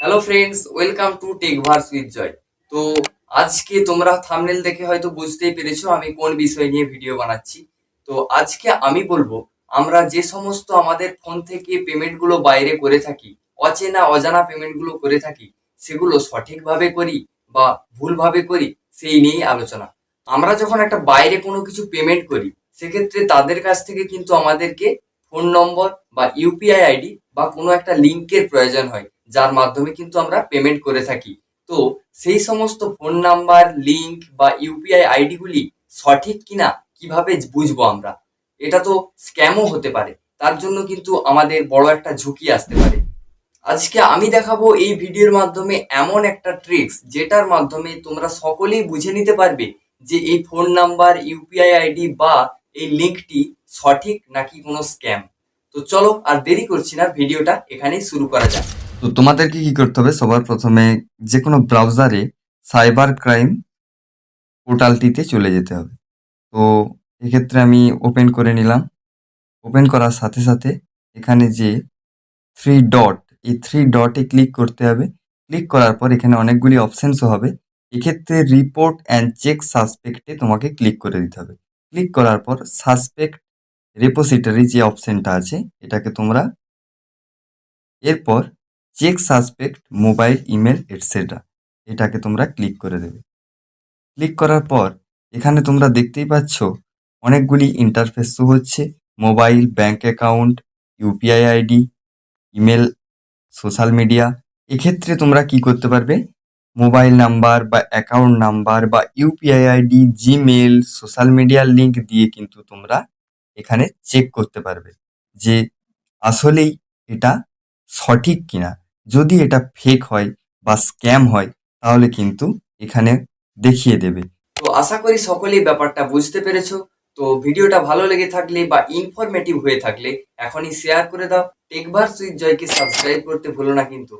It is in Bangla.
Hello friends welcome to tech verse with Joy তো আজকে তোমরা থামনেল দেখে হয়তো বুঝতেই পেরেছ আমি কোন বিষয় নিয়ে ভিডিও বানাচ্ছি। তো আজকে আমি বলব, আমরা যে সমস্ত আমাদের ফোন থেকে পেমেন্টগুলো বাইরে করে থাকি, অচেনা, অজানা পেমেন্টগুলো করে থাকি, সেগুলো সঠিকভাবে করি বা ভুলভাবে করি, সেই নিয়েই আলোচনা। আমরা যখন একটা বাইরে কোনো কিছু পেমেন্ট করি, সেক্ষেত্রে তাদের কাছ থেকে কিন্তু আমাদেরকে ফোন নম্বর বা ইউপিআই আইডি বা কোনো একটা লিঙ্কের প্রয়োজন হয়, যার মাধ্যমে কিন্তু আমরা পেমেন্ট করে থাকি। তো সেই সমস্ত ফোন নাম্বার, লিঙ্ক বা ইউপিআই আইডিগুলি সঠিক কিনা, কীভাবে বুঝব আমরা? এটা তো স্ক্যামও হতে পারে, তার জন্য কিন্তু আমাদের বড় একটা ঝুঁকি আসতে পারে। আজকে আমি দেখাবো এই ভিডিওর মাধ্যমে এমন একটা ট্রিক্স, যেটার মাধ্যমে তোমরা সকলেই বুঝে নিতে পারবে যে এই ফোন নাম্বার ইউপিআই আইডি বা এই লিঙ্কটি সঠিক নাকি কোনো স্ক্যাম তো চলো আর দেরি করছি না, ভিডিওটা এখানেই শুরু করা যাক। তো তোমাদেরকে কি করতে হবে? সবার প্রথমে যে কোনো ব্রাউজারে সাইবার ক্রাইম পোর্টালটিতে চলে যেতে হবে। তো এক্ষেত্রে আমি ওপেন করে নিলাম। ওপেন করার সাথে সাথে এখানে যে থ্রি ডট এই থ্রি ডটে ক্লিক করতে হবে। ক্লিক করার পর এখানে অনেকগুলি অপশানসও হবে। এক্ষেত্রে রিপোর্ট অ্যান্ড চেক সাসপেক্টে তোমাকে ক্লিক করে দিতে হবে। ক্লিক করার পর সাসপেক্ট রেপোসিটারি যে অপশানটা আছে, এটাকে তোমরা এরপর check suspect mobile email etcetera এটাকে তোমরা ক্লিক করে দেবে। ক্লিক করার পর এখানে তোমরা দেখতেই পাচ্ছ অনেকগুলি ইন্টারফেস শো হচ্ছে mobile bank account UPI ID email social media এক্ষেত্রে তোমরা কি করতে পারবে? মোবাইল নাম্বার বা অ্যাকাউন্ট নাম্বার বা ইউপিআই আইডি জিমেল সোশ্যাল মিডিয়ার লিঙ্ক দিয়ে কিন্তু তোমরা এখানে চেক করতে পারবে যে আসলেই এটা সঠিক কিনা। যদি এটা ফেক হয় বা স্ক্যাম হয়, তাহলে কিন্তু এখানে দেখিয়ে দেবে। তো আশা করি সকলেই ব্যাপারটা বুঝতে পেরেছ। তো ভিডিওটা ভালো লেগে থাকলে বা ইনফরমেটিভ হয়ে থাকলে এখনই শেয়ার করে দাও। টেকভার সুইচ জয়কে সাবস্ক্রাইব করতে ভুলো না কিন্তু।